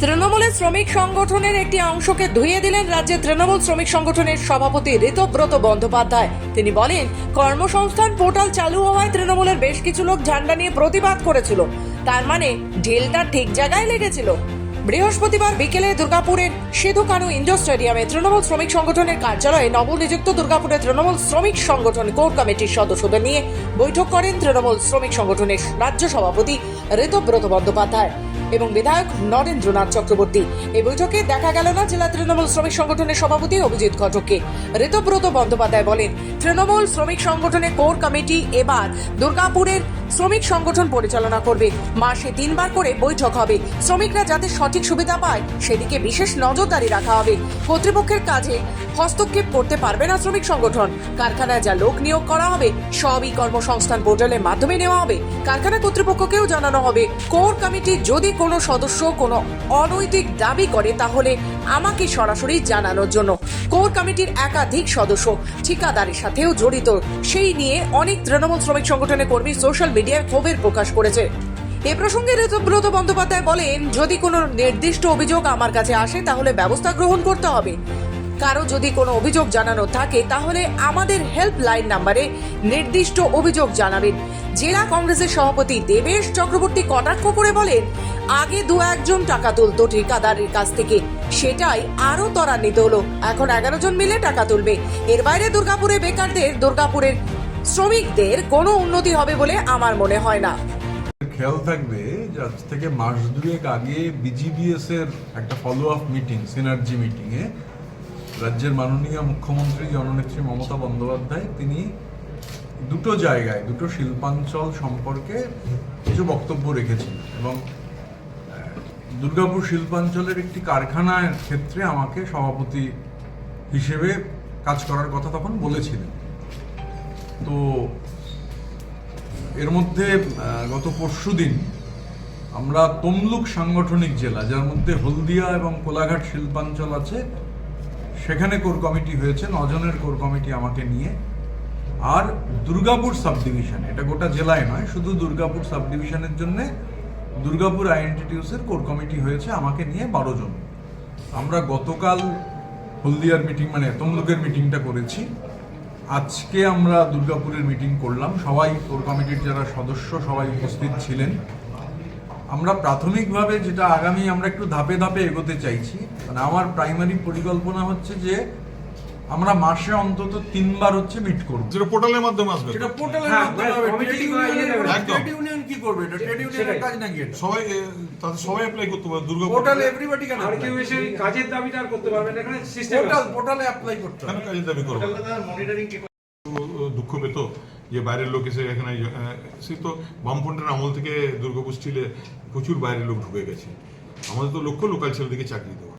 তৃণমূলের শ্রমিক সংগঠনের একটি অংশকে ধুয়ে দিলেন রাজ্যের তৃণমূল শ্রমিক সংগঠনের সভাপতি ঋতব্রত বন্দ্যোপাধ্যায়। তিনি বলেন, কর্মসংস্থান পোর্টাল চালু হওয়ায় তৃণমূলের বেশ কিছু লোক ঝান্ডা নিয়ে প্রতিবাদ করেছিল। তার মানে ঢিলটা ঠিক জায়গায় লেগেছিল। বৃহস্পতিবার বিকেলে দুর্গাপুরের সেতু কানু ইন্ডোর স্টেডিয়ামে তৃণমূল শ্রমিক সংগঠনের কার্যালয়ে নবনিযুক্ত দুর্গাপুরের তৃণমূল শ্রমিক সংগঠন কোর কমিটির সদস্যদের নিয়ে বৈঠক করেন তৃণমূল শ্রমিক সংগঠনের রাজ্য সভাপতি ঋতব্রত বন্দ্যোপাধ্যায় এবং বিধায়ক নরেন্দ্রনাথ চক্রবর্তী। এই বৈঠকে দেখা গেল না জেলা তৃণমূল শ্রমিক সংগঠনের সভাপতি অভিজিৎ ঘটককে। ঋতব্রত বন্দ্যোপাধ্যায় বলেন, তৃণমূল শ্রমিক সংগঠনের কোর কমিটি এবার দুর্গাপুরের শ্রমিক সংগঠন পরিচালনা করবে। মাসে তিনবার করে বৈঠক হবে। শ্রমিকরা যাতে সঠিক সুবিধা পায়, সেদিকে বিশেষ নজরদারি রাখা হবে। কর্তৃপক্ষের কাজে হস্তক্ষেপ করতে পারবে না শ্রমিক সংগঠন। কারখানায় যা লোক নিয়োগ করা হবে, সবই কর্মসংস্থান পোর্টালের মাধ্যমে নেওয়া হবে। কারখানা কর্তৃপক্ষকেও জানানো হবে, কোর কমিটি যদি কোনো সদস্য কোনো অনৈতিক দাবি করে, তাহলে আমাকে সরাসরি জানানোর জন্য। কোর কমিটির একাধিক সদস্য ঠিকাদারের সাথেও জড়িত। সেই নিয়ে অনেক তৃণমূল শ্রমিক সংগঠনের কর্মী সোশ্যাল মিডিয়ায় ক্ষোভের প্রকাশ করেছে। এ প্রসঙ্গে ঋতব্রত বন্দ্যোপাধ্যায় বলেন, যদি কোনো নির্দিষ্ট অভিযোগ আমার কাছে আসে, তাহলে ব্যবস্থা গ্রহণ করতে হবে। কারও যদি কোনো অভিযোগ জানানো থাকে, তাহলে আমাদের হেল্পলাইন নাম্বারে নির্দিষ্ট অভিযোগ জানাবেন। জেলা কংগ্রেসের সভাপতি দেবেশ চক্রবর্তী কটাক্ষ করে বলেন, আগে দু একজন টাকা তুলতো ঠিকাদারের কাছ থেকে। সেটাই আরও ত্বরান্বিত হলো। এখন এগারো জন মিলে টাকা তুলবে। এর বাইরে দুর্গাপুরে বেকারদের দুর্গাপুরের শ্রমিকদের কোনো উন্নতি হবে বলে আমার মনে হয় না। খেয়াল থাকবে আজ থেকে মাস দুয়েক আগে বিজিবিএস এর একটা follow up meeting synergy meeting এ রাজ্যের মাননীয় মুখ্যমন্ত্রী, জননেত্রী মমতা বন্দ্যোপাধ্যায়, তিনি দুটো জায়গায়, দুটো শিল্পাঞ্চল সম্পর্কে কিছু বক্তব্য রেখেছেন এবং দুর্গাপুর শিল্পাঞ্চলের একটি কারখানার ক্ষেত্রে আমাকে সভাপতি হিসেবে কাজ করার কথা তখন বলেছিলেন। তো এর মধ্যে গত পরশু দিন আমরা তমলুক সাংগঠনিক জেলা, যার মধ্যে হলদিয়া এবং কোলাঘাট শিল্পাঞ্চল আছে, সেখানে কোর কমিটি হয়েছে, নজনের কোর কমিটি আমাকে নিয়ে। আর দুর্গাপুর সাব ডিভিশন এটা গোটা জেলায় নয়, শুধু দুর্গাপুর সাব ডিভিশনের জন্য দুর্গাপুর আইএনটিটিউসের কোর কমিটি হয়েছে আমাকে নিয়ে বারো জন। আমরা গতকাল হলদিয়ার মিটিং মানে তমলুকের মিটিংটা করেছি। আজকে আমরা দুর্গাপুরের মিটিং করলাম। সবাই কোর কমিটির যারা সদস্য, সবাই উপস্থিত ছিলেন। আমরা প্রাথমিকভাবে যেটা আগামী আমরা একটু ধাপে ধাপে এগোতে চাইছি। মানে আমার প্রাইমারি পরিকল্পনা হচ্ছে যে আমরা মাসে অন্তত তিনবার হচ্ছে মিট করব। যেটা পোর্টালের মাধ্যমে আসবে। সেটা পোর্টালের হ্যাঁ, মাধ্যমে হবে। ট্রেড। ইউনিয়ন কি করবে? এটা ট্রেড ইউনিয়নের কাজ নাকি এটা? সবাই তাতে সবাই অ্যাপ্লাই করতে পারে দুর্গা পোর্টাল এভরিবডি কেন আর কেউ এসে কাজের দাবিটা আর করতে পারবে না এখানে সিস্টেম পোর্টাল পোর্টালে অ্যাপ্লাই করতে কেন হবে কাজের দাবি করব? দুঃখ পেত যে বাইরের লোক এসে এখানে সে তো বামফ্রন্টের আমল থেকে দুর্গাপুর স্টিলে প্রচুর বাইরের লোক ঢুকে গেছে। আমাদের তো লক্ষ্য লোকাল ছেলেদেরকে চাকরি দেওয়া।